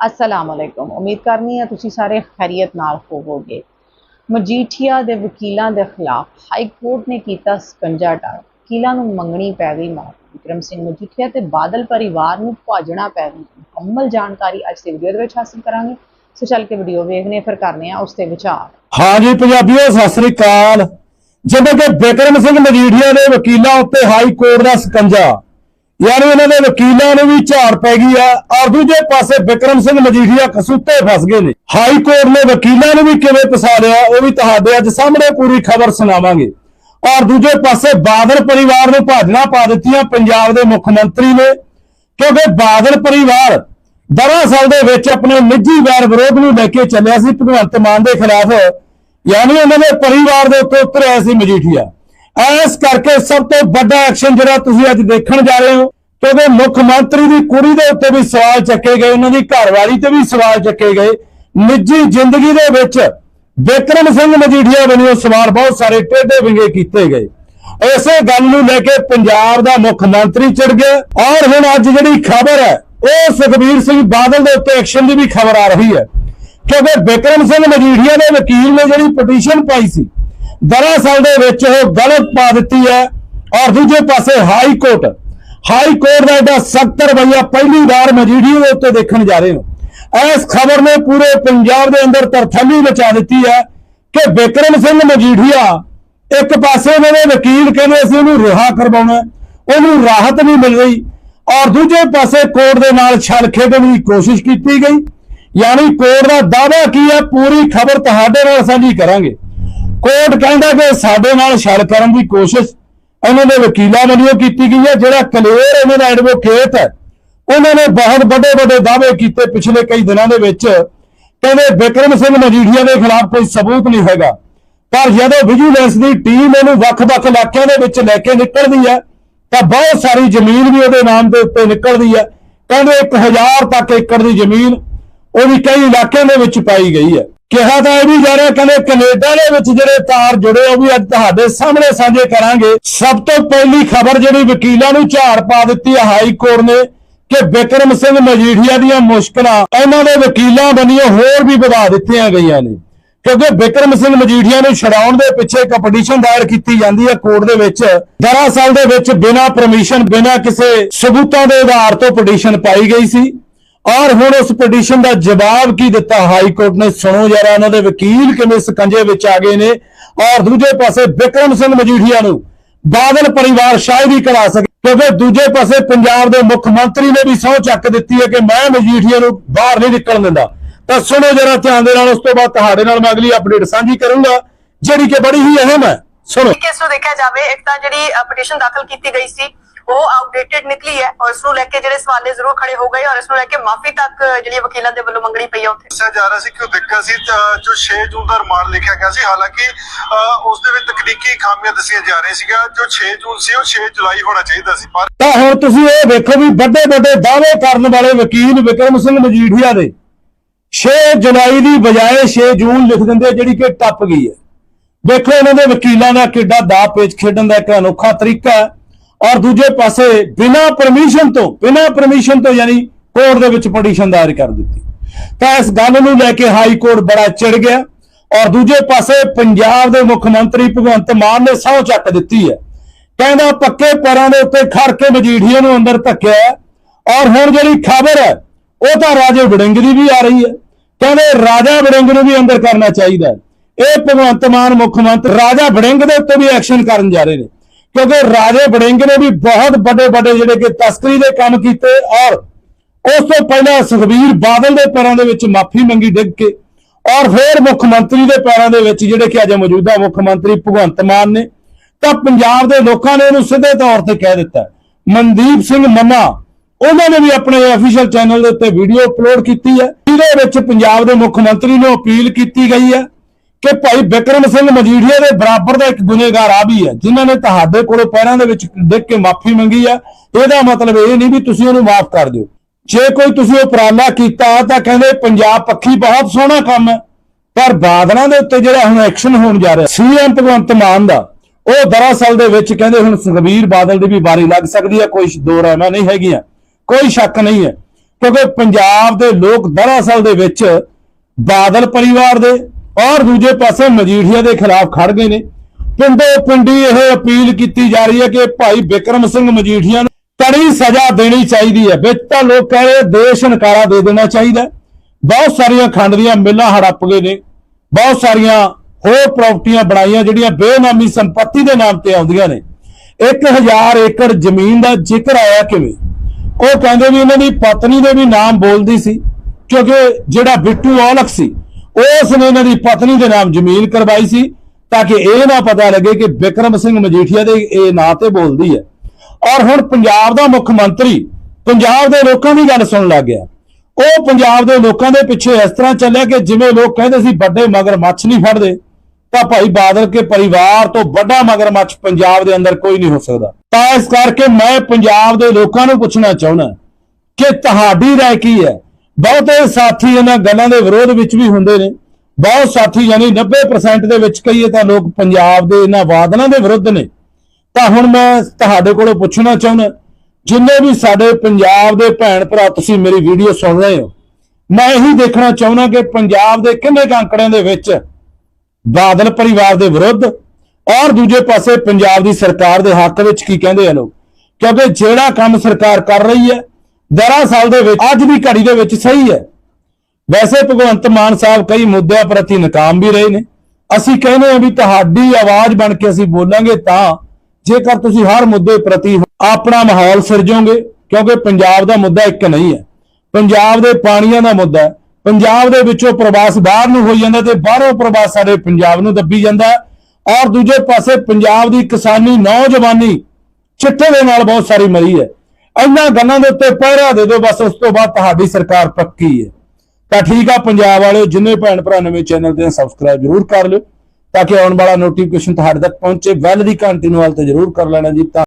ਅਸਲਾਮ ਅਲੈਕੁਮ ਉਮੀਦ ਕਰਨੀ ਹੈ ਤੁਸੀਂ ਸਾਰੇ ਖੈਰੀਅਤ ਨਾਲ ਹੋਵੋਗੇ ਮਜੀਠੀਆ ਦੇ ਵਕੀਲਾਂ ਦੇ ਖਿਲਾਫ ਹਾਈ ਕੋਰਟ ਨੇ ਕੀਤਾ ਸਕੰਜਾ ਟਾਰ ਵਕੀਲਾਂ ਨੂੰ ਮੰਗਣੀ ਪੈ ਗਈ ਮਾਫ ਵਿਕਰਮ ਸਿੰਘ ਮਜੀਠੀਆ ਤੇ ਬਾਦਲ ਪਰਿਵਾਰ ਨੂੰ ਭਾਜਣਾ ਪੈ ਗਈ ਮੁਕੰਮਲ ਜਾਣਕਾਰੀ ਅੱਜ ਦੀ ਵੀਡੀਓ ਦੇ ਵਿੱਚ ਹਾਸਲ ਕਰਾਂਗੇ ਸੋ ਚੱਲ ਕੇ ਵੀਡੀਓ ਵੇਖਨੇ ਫਿਰ ਕਰਨੇ ਆ ਉਸ ਤੇ ਵਿਚਾਰ ਹਾਂਜੀ ਪੰਜਾਬੀਓ ਸਤਿ ਸ੍ਰੀ ਅਕਾਲ ਜਿਵੇਂ ਕਿ ਬਿਕਰਮ ਸਿੰਘ ਮਜੀਠੀਆ ਦੇ ਵਕੀਲਾਂ ਉੱਤੇ ਹਾਈ ਕੋਰਟ ਦਾ ਸਕੰਜਾ ਯਾਨੀ ਇਹਨਾਂ ਦੇ ਵਕੀਲਾਂ ਨੂੰ ਵੀ ਝਾੜ ਪੈ ਗਈ ਆ ਔਰ ਦੂਜੇ ਪਾਸੇ ਬਿਕਰਮ ਸਿੰਘ ਮਜੀਠੀਆ ਕਸੂਤੇ ਫਸ ਗਏ ਨੇ। ਹਾਈ ਕੋਰਟ ਨੇ ਵਕੀਲਾਂ ਨੂੰ ਵੀ ਕਿਵੇਂ ਫਸਾ ਲਿਆ ਉਹ ਵੀ ਤੁਹਾਡੇ ਅੱਜ ਸਾਹਮਣੇ ਪੂਰੀ ਖਬਰ ਸੁਣਾਵਾਂਗੇ। ਔਰ ਦੂਜੇ ਪਾਸੇ ਬਾਦਲ ਪਰਿਵਾਰ ਨੂੰ ਭਾਜਣਾ ਪਾ ਦਿੱਤੀਆਂ ਪੰਜਾਬ ਦੇ ਮੁੱਖ ਮੰਤਰੀ ਨੇ, ਕਿਉਂਕਿ ਬਾਦਲ ਪਰਿਵਾਰ ਦਰਅਸਲ ਦੇ ਵਿੱਚ ਆਪਣੇ ਨਿੱਜੀ ਵੈਰ ਵਿਰੋਧ ਨੂੰ ਲੈ ਕੇ ਚੱਲਿਆ ਸੀ, ਭਗਵੰਤ ਮਾਨ ਦੇ ਖਿਲਾਫ, ਯਾਨੀ ਉਹਨਾਂ ਦੇ ਪਰਿਵਾਰ ਦੇ ਉੱਤੇ ਉਤਰਿਆ ਸੀ ਮਜੀਠੀਆ। ਇਸ ਕਰਕੇ ਸਭ ਤੋਂ ਵੱਡਾ ਐਕਸ਼ਨ ਜਿਹੜਾ ਤੁਸੀਂ ਅੱਜ ਦੇਖਣ ਜਾ ਰਹੇ ਹੋ, ਕਿਉਂਕਿ ਮੁੱਖ ਮੰਤਰੀ ਦੀ ਕੁੜੀ ਦੇ ਉੱਤੇ ਵੀ ਸਵਾਲ ਚੱਕੇ ਗਏ, ਉਹਨਾਂ ਦੀ ਘਰਵਾਲੀ ਤੇ ਵੀ ਸਵਾਲ ਚੱਕੇ ਗਏ। ਨਿੱਜੀ ਜ਼ਿੰਦਗੀ ਦੇ ਵਿੱਚ ਬਿਕਰਮ ਸਿੰਘ ਮਜੀਠੀਆ ਵੱਲੋਂ ਸਵਾਲ ਬਹੁਤ ਸਾਰੇ ਟੇਢੇ ਵਿੰਗੇ ਕੀਤੇ ਗਏ। ਇਸੇ ਗੱਲ ਨੂੰ ਲੈ ਕੇ ਪੰਜਾਬ ਦਾ ਮੁੱਖ ਮੰਤਰੀ ਚੜ ਗਿਆ ਔਰ ਹੁਣ ਅੱਜ ਜਿਹੜੀ ਖਬਰ ਹੈ, ਉਹ ਸੁਖਬੀਰ ਸਿੰਘ ਬਾਦਲ ਦੇ ਉੱਤੇ ਐਕਸ਼ਨ ਦੀ ਵੀ ਖਬਰ ਆ ਰਹੀ ਹੈ। ਕਿਉਂਕਿ ਬਿਕਰਮ ਸਿੰਘ ਮਜੀਠੀਆ ਦੇ ਵਕੀਲ ਨੇ ਜਿਹੜੀ ਪਟੀਸ਼ਨ ਪਾਈ ਸੀ ਦਰਅਸਲ ਦੇ ਵਿੱਚ ਉਹ ਗਲਤ ਪਾ ਦਿੱਤੀ ਹੈ ਔਰ ਦੂਜੇ ਪਾਸੇ ਹਾਈ ਕੋਰਟ ਹਾਈ ਕੋਰਟ ਦਾ ਐਡਾ ਸਖਤ ਰਵੱਈਆ ਪਹਿਲੀ ਵਾਰ ਮਜੀਠੀਆ ਦੇ ਉੱਤੇ ਦੇਖਣ ਜਾ ਰਹੇ ਹਾਂ। ਇਸ ਖਬਰ ਨੇ ਪੂਰੇ ਪੰਜਾਬ ਦੇ ਅੰਦਰ ਤਰਥੱਲੀ ਮਚਾ ਦਿੱਤੀ ਹੈ ਕਿ ਬਿਕਰਮ ਸਿੰਘ ਮਜੀਠੀਆ ਇੱਕ ਪਾਸੇ ਉਹਨਾਂ ਦੇ ਵਕੀਲ ਕਹਿੰਦੇ ਅਸੀਂ ਉਹਨੂੰ ਰਿਹਾ ਕਰਵਾਉਣਾ, ਉਹਨੂੰ ਰਾਹਤ ਨਹੀਂ ਮਿਲ ਰਹੀ ਔਰ ਦੂਜੇ ਪਾਸੇ ਕੋਰਟ ਦੇ ਨਾਲ ਛਲ ਖੇਡਣ ਦੀ ਕੋਸ਼ਿਸ਼ ਕੀਤੀ ਗਈ। ਯਾਨੀ ਕੋਰਟ ਦਾ ਦਾਅਵਾ ਕੀ ਹੈ, ਪੂਰੀ ਖਬਰ ਤੁਹਾਡੇ ਨਾਲ ਸਾਂਝੀ ਕਰਾਂਗੇ। ਕੋਰਟ ਕਹਿੰਦਾ ਕਿ ਸਾਡੇ ਨਾਲ ਛਲ ਕਰਨ ਦੀ ਕੋਸ਼ਿਸ਼ ਇਹਨਾਂ ਦੇ ਵਕੀਲਾਂ ਵੱਲੋਂ ਕੀਤੀ ਗਈ ਹੈ, ਜਿਹੜਾ ਕਲੇਰ ਇਹਨਾਂ ਦਾ ਐਡਵੋਕੇਟ ਹੈ, ਉਹਨਾਂ ਨੇ ਬਹੁਤ ਵੱਡੇ ਵੱਡੇ ਦਾਅਵੇ ਕੀਤੇ ਪਿਛਲੇ ਕਈ ਦਿਨਾਂ ਦੇ ਵਿੱਚ। ਕਹਿੰਦੇ ਬਿਕਰਮ ਸਿੰਘ ਮਜੀਠੀਆ ਦੇ ਖਿਲਾਫ ਕੋਈ ਸਬੂਤ ਨਹੀਂ ਹੈਗਾ। ਪਰ ਜਦੋਂ ਵਿਜੀਲੈਂਸ ਦੀ ਟੀਮ ਇਹਨੂੰ ਵੱਖ-ਵੱਖ ਇਲਾਕਿਆਂ ਦੇ ਵਿੱਚ ਲੈ ਕੇ ਨਿਕਲਦੀ ਹੈ, ਤਾਂ ਬਹੁਤ ਸਾਰੀ ਜ਼ਮੀਨ ਵੀ ਉਹਦੇ ਨਾਮ ਦੇ ਉੱਤੇ ਨਿਕਲਦੀ ਹੈ। ਕਹਿੰਦੇ 1000 ਤੱਕ ਏਕੜ ਦੀ ਜ਼ਮੀਨ ਉਹਦੀ ਕਈ ਇਲਾਕਿਆਂ ਦੇ ਵਿੱਚ ਪਾਈ ਗਈ ਹੈ। ਕਿਹਾ ਤਾਂ ਇਹ ਵੀ ਜਾ ਰਿਹਾ ਕਹਿੰਦੇ ਕੈਨੇਡਾ ਦੇ ਵਿੱਚ ਜਿਹੜੇ ਤਾਰ ਜੁੜੇ ਉਹ ਵੀ ਅੱਜ ਤੁਹਾਡੇ ਸਾਹਮਣੇ ਸਾਂਝੇ ਕਰਾਂਗੇ। ਸਭ ਤੋਂ ਪਹਿਲੀ ਖਬਰ ਜਿਹੜੀ ਵਕੀਲਾਂ ਨੂੰ ਝਾੜ ਪਾ ਦਿੱਤੀ ਹੈ ਹਾਈ ਕੋਰਟ ਨੇ ਕਿ ਬਿਕਰਮ ਸਿੰਘ ਮਜੀਠੀਆ ਦੀਆਂ ਮੁਸ਼ਕਲਾਂ ਇਹਨਾਂ ਦੇ ਵਕੀਲਾਂ ਬਣੀਆਂ ਹੋਰ ਵੀ ਵਧਾ ਦਿੱਤੀਆਂ ਗਈਆਂ ਨੇ। ਕਿਉਂਕਿ ਬਿਕਰਮ ਸਿੰਘ ਮਜੀਠੀਆ ਨੂੰ ਛਡਾਉਣ ਦੇ ਪਿੱਛੇ ਇੱਕ ਪਟੀਸ਼ਨ ਦਾਇਰ ਕੀਤੀ ਜਾਂਦੀ ਹੈ ਕੋਰਟ ਦੇ ਵਿੱਚ। ਦਰਅਸਲ ਦੇ ਵਿੱਚ ਬਿਨਾਂ ਪਰਮਿਸ਼ਨ ਬਿਨਾਂ ਕਿਸੇ ਸਬੂਤਾਂ ਦੇ ਆਧਾਰ ਤੋਂ ਪਟੀਸ਼ਨ ਪਾਈ ਗਈ ਸੀ। ਔਰ ਹੁਣ ਉਸ ਪਟੀਸ਼ਨ ਦਾ ਜਵਾਬ ਕੀ ਦਿੱਤਾ? ਹਾਈ ਕੋਰਟ ਨੇ ਸੁਣੋ ਜਰਾ, ਉਹਨਾਂ ਦੇ ਵਕੀਲ ਕਿਵੇਂ ਸਕੰਜੇ ਵਿੱਚ ਆ ਗਏ ਨੇ। ਔਰ ਦੂਜੇ ਪਾਸੇ ਬਿਕਰਮ ਸਿੰਘ ਮਜੀਠੀਆ ਨੂੰ ਬਾਦਲ ਪਰਿਵਾਰ ਸ਼ਾਇਦ ਹੀ ਕਰਾ ਸਕੇ, ਕਿਉਂਕਿ ਦੂਜੇ ਪਾਸੇ ਪੰਜਾਬ ਦੇ ਮੁੱਖ ਮੰਤਰੀ ਨੇ ਵੀ ਸਹੁੰ ਚੱਕ ਦਿੱਤੀ ਹੈ ਕਿ ਮੈਂ ਮਜੀਠੀਆ ਨੂੰ ਬਾਹਰ ਨਹੀਂ ਨਿਕਲਣ ਦਿੰਦਾ। ਤਾਂ ਸੁਣੋ ਜਰਾ ਧਿਆਨ ਦੇ ਨਾਲ, ਉਸ ਤੋਂ ਬਾਅਦ ਤੁਹਾਡੇ ਨਾਲ ਮੈਂ ਅਗਲੀ ਅਪਡੇਟ ਸਾਂਝੀ ਕਰੂੰਗਾ, ਜਿਹੜੀ ਕਿ ਬੜੀ ਹੀ ਅਹਿਮ ਹੈ। ਸੁਣੋ। ਕੇਸ ਨੂੰ ਦੇਖਿਆ ਜਾਵੇ, ਇੱਕ ਤਾਂ ਜਿਹੜੀ ਪਟੀਸ਼ਨ ਦਾਖਲ ਕੀਤੀ ਗਈ ਸੀ ਉਹ ਆਊਟਡੇਟਡ ਨਿਕਲੀ ਹੈ ਔਰ ਇਸ ਨੂੰ ਲੈ ਕੇ ਜਿਹੜੇ ਸਵਾਲੇ ਜ਼ਰੂਰ ਖੜੇ ਹੋ ਗਏ ਔਰ ਇਸ ਨੂੰ ਲੈ ਕੇ ਮਾਫੀ ਤੱਕ ਜਿਹੜੀ ਵਕੀਲਾਂ ਦੇ ਵੱਲੋਂ ਮੰਗਣੀ ਪਈ ਹੈ ਉੱਥੇ। ਦੱਸਿਆ ਜਾ ਰਿਹਾ ਸੀ ਕਿ ਉਹ ਦੇਖਿਆ ਸੀ ਤਾਂ ਜੋ 6 ਜੂਨ ਦਾ ਰਿਮਾਂਡ ਲਿਖਿਆ ਗਿਆ ਸੀ। ਹਾਲਾਂਕਿ ਉਸ ਦੇ ਵਿੱਚ ਤਕਨੀਕੀ ਖਾਮੀਆਂ ਦੱਸੀਆਂ ਜਾ ਰਹੀਆਂ ਸੀਗਾ ਜੋ 6 ਜੂਨ ਸੀ ਉਹ 6 ਜੁਲਾਈ ਹੋਣਾ ਚਾਹੀਦਾ ਸੀ। ਪਰ ਤਾਂ ਹੁਣ ਤੁਸੀਂ ਇਹ ਵੇਖੋ ਵੀ ਵੱਡੇ ਵੱਡੇ ਦਾਅਵੇ ਕਰਨ ਵਾਲੇ ਵਕੀਲ ਵਿਕਰਮ ਸਿੰਘ ਮਜੀਠੀਆ ਦੇ 6 ਜੁਲਾਈ ਦੀ ਬਜਾਏ 6 ਜੂਨ ਲਿਖ ਦਿੰਦੇ ਜਿਹੜੀ ਕਿ ਟੱਪ ਗਈ ਹੈ। ਦੇਖੋ ਇਹਨਾਂ ਦੇ ਵਕੀਲਾਂ ਦਾ ਕਿੱਡਾ ਦਾ ਪੇਚ ਖੇਡਣ ਦਾ ਇੱਕ ਅਨੋਖਾ ਤਰੀਕਾ ਹੈ। ਔਰ ਦੂਜੇ ਪਾਸੇ ਬਿਨਾਂ ਪਰਮਿਸ਼ਨ ਤੋਂ, ਬਿਨਾਂ ਪਰਮਿਸ਼ਨ ਤੋਂ ਯਾਨੀ ਕੋਰਟ ਦੇ ਵਿੱਚ ਪਟੀਸ਼ਨ ਦਾਇਰ ਕਰ ਦਿੱਤੀ। ਤਾਂ ਇਸ ਗੱਲ ਨੂੰ ਲੈ ਕੇ ਹਾਈ ਕੋਰਟ ਬੜਾ ਚਿੜ ਗਿਆ ਔਰ ਦੂਜੇ ਪਾਸੇ ਪੰਜਾਬ ਦੇ ਮੁੱਖ ਮੰਤਰੀ ਭਗਵੰਤ ਮਾਨ ਨੇ ਸਹੁੰ ਚੱਕ ਦਿੱਤੀ ਹੈ। ਕਹਿੰਦਾ ਪੱਕੇ ਪੈਰਾਂ ਦੇ ਉੱਤੇ ਖੜ ਕੇ ਮਜੀਠੀਆ ਨੂੰ ਅੰਦਰ ਧੱਕਿਆ ਹੈ। ਔਰ ਹੁਣ ਜਿਹੜੀ ਖਬਰ ਹੈ, ਉਹ ਤਾਂ ਰਾਜੇ ਵੜਿੰਗ ਦੀ ਵੀ ਆ ਰਹੀ ਹੈ। ਕਹਿੰਦੇ ਰਾਜਾ ਵੜਿੰਗ ਨੂੰ ਵੀ ਅੰਦਰ ਕਰਨਾ ਚਾਹੀਦਾ ਇਹ ਭਗਵੰਤ ਮਾਨ ਮੁੱਖ ਮੰਤਰੀ, ਰਾਜਾ ਵੜਿੰਗ ਦੇ ਉੱਤੇ ਵੀ ਐਕਸ਼ਨ ਕਰਨ ਜਾ ਰਹੇ ਨੇ। ਕਿਉਂਕਿ ਰਾਜੇ ਵੜਿੰਗ ਨੇ ਵੀ ਬਹੁਤ ਵੱਡੇ ਵੱਡੇ ਜਿਹੜੇ ਕਿ ਤਸਕਰੀ ਦੇ ਕੰਮ ਕੀਤੇ ਔਰ ਉਸ ਤੋਂ ਪਹਿਲਾਂ ਸੁਖਬੀਰ ਬਾਦਲ ਦੇ ਪੈਰਾਂ ਦੇ ਵਿੱਚ ਮਾਫੀ ਮੰਗੀ ਡਿੱਗ ਕੇ ਔਰ ਫਿਰ ਮੁੱਖ ਮੰਤਰੀ ਦੇ ਪੈਰਾਂ ਦੇ ਵਿੱਚ ਜਿਹੜੇ ਕਿ ਅਜੇ ਮੌਜੂਦਾ ਮੁੱਖ ਮੰਤਰੀ ਭਗਵੰਤ ਮਾਨ ਨੇ, ਤਾਂ ਪੰਜਾਬ ਦੇ ਲੋਕਾਂ ਨੇ ਉਹਨੂੰ ਸਿੱਧੇ ਤੌਰ ਤੇ ਕਹਿ ਦਿੱਤਾ। ਮਨਦੀਪ ਸਿੰਘ ਮੰਨਾ ਉਹਨਾਂ ਨੇ ਵੀ ਆਪਣੇ ਅਫੀਸ਼ੀਅਲ ਚੈਨਲ ਦੇ ਉੱਤੇ ਵੀਡੀਓ ਅਪਲੋਡ ਕੀਤੀ ਹੈ। ਜਿਹਦੇ ਵਿੱਚ ਪੰਜਾਬ ਦੇ ਮੁੱਖ ਮੰਤਰੀ ਨੂੰ ਅਪੀਲ ਕੀਤੀ ਗਈ ਹੈ। ਕਿ ਭਾਈ ਬਿਕਰਮ ਸਿੰਘ ਮਜੀਠੀਆ ਦੇ ਬਰਾਬਰ ਦਾ ਇੱਕ ਗੁਨੇਗਾਰ ਆ ਵੀ ਹੈ, ਜਿਨ੍ਹਾਂ ਨੇ ਤੁਹਾਡੇ ਕੋਲੋਂ ਪੈਰਾਂ ਦੇ ਵਿੱਚ ਡਿੱਗ ਕੇ ਮਾਫੀ ਮੰਗੀ ਆ ਇਹਦਾ ਮਤਲਬ ਇਹ ਨਹੀਂ ਵੀ ਤੁਸੀਂ ਉਹਨੂੰ ਮਾਫ ਕਰ ਦਿਓ। ਜੇ ਕੋਈ ਤੁਸੀਂ ਉਪਰਾਲਾ ਕੀਤਾ ਤਾਂ ਕਹਿੰਦੇ ਪੰਜਾਬ ਪੱਖੀ ਬਹੁਤ ਸੋਹਣਾ ਕੰਮ ਹੈ। ਪਰ ਬਾਦਲਾਂ ਦੇ ਉੱਤੇ ਜਿਹੜਾ ਹੁਣ ਐਕਸ਼ਨ ਹੋਣ ਜਾ ਰਿਹਾ ਸੀਐਮ ਭਗਵੰਤ ਮਾਨ ਦਾ, ਉਹ ਦਰਅਸਲ ਦੇ ਵਿੱਚ ਕਹਿੰਦੇ ਹੁਣ ਸੁਖਬੀਰ ਬਾਦਲ ਦੀ ਵੀ ਵਾਰੀ ਲੱਗ ਸਕਦੀ ਹੈ। ਕੋਈ ਦੋ ਰਹਿਮਾ ਨਹੀਂ ਹੈਗੀਆਂ, ਕੋਈ ਸ਼ੱਕ ਨਹੀਂ ਹੈ। ਕਿਉਂਕਿ ਪੰਜਾਬ ਦੇ ਲੋਕ ਦਰਅਸਲ ਦੇ ਵਿੱਚ ਬਾਦਲ ਪਰਿਵਾਰ ਦੇ ਔਰ ਦੂਜੇ ਪਾਸੇ ਮਜੀਠੀਆ ਦੇ ਖਿਲਾਫ ਖੜ ਗਏ ਨੇ। ਪਿੰਡੋ ਪਿੰਡੀ ਇਹ ਅਪੀਲ ਕੀਤੀ ਜਾ ਰਹੀ ਹੈ ਕਿ ਭਾਈ ਬਿਕਰਮ ਸਿੰਘ ਮਜੀਠੀਆ ਨੂੰ ਕੜੀ ਸਜ਼ਾ ਦੇਣੀ ਚਾਹੀਦੀ ਹੈ। ਵਿੱਚ ਤਾਂ ਲੋਕ ਕਹਿ ਰਹੇ ਦੇਸ਼ ਨਕਾਰਾ ਦੇ ਦੇਣਾ ਚਾਹੀਦਾ ਬਹੁਤ ਸਾਰੀਆਂ ਖੰਡ ਦੀਆਂ ਮਿੱਲਾਂ ਹੜੱਪ ਗਏ ਨੇ। ਬਹੁਤ ਸਾਰੀਆਂ ਹੋਰ ਪ੍ਰਾਪਰਟੀਆਂ ਬਣਾਈਆਂ ਜਿਹੜੀਆਂ ਬੇਨਾਮੀ ਸੰਪਤੀ ਦੇ ਨਾਮ ਤੇ ਆਉਂਦੀਆਂ ਨੇ। 1000 ਏਕੜ ਜ਼ਮੀਨ ਦਾ ਜ਼ਿਕਰ ਆਇਆ ਕਿਵੇਂ? ਉਹ ਕਹਿੰਦੇ ਵੀ ਇਹਨਾਂ ਦੀ ਪਤਨੀ ਦੇ ਵੀ ਨਾਮ ਬੋਲਦੀ ਸੀ, ਕਿਉਂਕਿ ਜਿਹੜਾ ਬਿੱਟੂ ਔਲਖ ਸੀ ਉਸ ਨੇ ਇਹਨਾਂ ਦੀ ਪਤਨੀ ਦੇ ਨਾਮ ਜ਼ਮੀਨ ਕਰਵਾਈ ਸੀ ਤਾਂ ਕਿ ਇਹ ਨਾ ਪਤਾ ਲੱਗੇ ਕਿ ਬਿਕਰਮ ਸਿੰਘ ਮਜੀਠੀਆ ਦੇ ਇਹ ਨਾਂ ਤੇ ਬੋਲਦੀ ਹੈ। ਔਰ ਹੁਣ ਪੰਜਾਬ ਦਾ ਮੁੱਖ ਮੰਤਰੀ ਪੰਜਾਬ ਦੇ ਲੋਕਾਂ ਦੀ ਗੱਲ ਸੁਣਨ ਲੱਗ ਗਿਆ। ਉਹ ਪੰਜਾਬ ਦੇ ਲੋਕਾਂ ਦੇ ਪਿੱਛੇ ਇਸ ਤਰ੍ਹਾਂ ਚੱਲਿਆ ਕਿ ਜਿਵੇਂ ਲੋਕ ਕਹਿੰਦੇ ਸੀ ਵੱਡੇ ਮਗਰ ਮੱਛ ਨਹੀਂ ਫੜਦੇ, ਤਾਂ ਭਾਈ ਬਾਦਲ ਕੇ ਪਰਿਵਾਰ ਤੋਂ ਵੱਡਾ ਮਗਰਮੱਛ ਪੰਜਾਬ ਦੇ ਅੰਦਰ ਕੋਈ ਨਹੀਂ ਹੋ ਸਕਦਾ। ਤਾਂ ਇਸ ਕਰਕੇ ਮੈਂ ਪੰਜਾਬ ਦੇ ਲੋਕਾਂ ਨੂੰ ਪੁੱਛਣਾ ਚਾਹੁੰਦਾ ਕਿ ਤੁਹਾਡੀ ਰਾਏ ਕੀ ਹੈ? ਬਹੁਤੇ ਸਾਥੀ ਇਹਨਾਂ ਗੱਲਾਂ ਦੇ ਵਿਰੋਧ ਵਿੱਚ ਵੀ ਹੁੰਦੇ ਨੇ। ਬਹੁਤ ਸਾਥੀ ਯਾਨੀ 90% ਦੇ ਵਿੱਚ ਕਹੀਏ ਤਾਂ ਲੋਕ ਪੰਜਾਬ ਦੇ ਇਹਨਾਂ ਵਾਦਨਾਂ ਦੇ ਵਿਰੁੱਧ ਨੇ। ਤਾਂ ਹੁਣ ਮੈਂ ਤੁਹਾਡੇ ਕੋਲੋਂ ਪੁੱਛਣਾ ਚਾਹੁੰਦਾ, ਜਿੰਨੇ ਵੀ ਸਾਡੇ ਪੰਜਾਬ ਦੇ ਭੈਣ ਭਰਾ ਤੁਸੀਂ ਮੇਰੀ ਵੀਡੀਓ ਸੁਣ ਰਹੇ ਹੋ, ਮੈਂ ਇਹੀ ਦੇਖਣਾ ਚਾਹੁੰਦਾ ਕਿ ਪੰਜਾਬ ਦੇ ਕਿੰਨੇ ਕੁ ਅੰਕੜਿਆਂ ਦੇ ਵਿੱਚ ਬਾਦਲ ਪਰਿਵਾਰ ਦੇ ਵਿਰੁੱਧ ਔਰ ਦੂਜੇ ਪਾਸੇ ਪੰਜਾਬ ਦੀ ਸਰਕਾਰ ਦੇ ਹੱਕ ਵਿੱਚ ਕੀ ਕਹਿੰਦੇ ਆ ਲੋਕ? ਕਿਉਂਕਿ ਜਿਹੜਾ ਕੰਮ ਸਰਕਾਰ ਕਰ ਰਹੀ ਹੈ ਦਰਅਸਲ ਦੇ ਵਿੱਚ ਅੱਜ ਦੀ ਘੜੀ ਦੇ ਵਿੱਚ ਸਹੀ ਹੈ। ਵੈਸੇ ਭਗਵੰਤ ਮਾਨ ਸਾਹਿਬ ਕਈ ਮੁੱਦਿਆਂ ਪ੍ਰਤੀ ਨਕਾਮ ਵੀ ਰਹੇ ਨੇ। ਅਸੀਂ ਕਹਿੰਦੇ ਹਾਂ ਵੀ ਤੁਹਾਡੀ ਆਵਾਜ਼ ਬਣ ਕੇ ਅਸੀਂ ਬੋਲਾਂਗੇ ਤਾਂ ਜੇਕਰ ਤੁਸੀਂ ਹਰ ਮੁੱਦੇ ਪ੍ਰਤੀ ਆਪਣਾ ਮਾਹੌਲ ਸਿਰਜੋਗੇ, ਕਿਉਂਕਿ ਪੰਜਾਬ ਦਾ ਮੁੱਦਾ ਇੱਕ ਨਹੀਂ ਹੈ। ਪੰਜਾਬ ਦੇ ਪਾਣੀਆਂ ਦਾ ਮੁੱਦਾ ਹੈ। ਪੰਜਾਬ ਦੇ ਵਿੱਚੋਂ ਪ੍ਰਵਾਸ ਬਾਹਰ ਨੂੰ ਹੋਈ ਜਾਂਦਾ ਤੇ ਬਾਹਰੋਂ ਪ੍ਰਵਾਸ ਸਾਡੇ ਪੰਜਾਬ ਨੂੰ ਦੱਬੀ ਜਾਂਦਾ ਹੈ। ਔਰ ਦੂਜੇ ਪਾਸੇ ਪੰਜਾਬ ਦੀ ਕਿਸਾਨੀ ਨੌਜਵਾਨੀ ਚਿੱਟੇ ਦੇ ਨਾਲ ਬਹੁਤ ਸਾਰੀ ਮਰੀ ਹੈ। ਇਹਨਾਂ ਗੱਲਾਂ ਦੇ ਉੱਤੇ ਪਹਿਰਾ ਦੇ ਦਿਓ, ਬਸ ਉਸ ਤੋਂ ਬਾਅਦ ਤੁਹਾਡੀ ਸਰਕਾਰ ਪੱਕੀ ਹੈ। ਤਾਂ ਠੀਕ ਆ, ਪੰਜਾਬ ਵਾਲਿਓ, ਜਿੰਨੇ ਭੈਣ ਭਰਾ ਨਵੇਂ ਚੈਨਲ ਤੇ ਸਬਸਕ੍ਰਾਈਬ ਜ਼ਰੂਰ ਕਰ ਲਿਓ, ਤਾਂ ਕਿ ਆਉਣ ਵਾਲਾ ਨੋਟੀਫਿਕੇਸ਼ਨ ਤੁਹਾਡੇ ਤੱਕ ਪਹੁੰਚੇ, ਵੈਲ ਦੀ ਘੰਟੀ ਨੂੰ ਵਾਲ ਤੇ ਜ਼ਰੂਰ ਕਰ ਲੈਣਾ ਜੀ। ਤਾਂ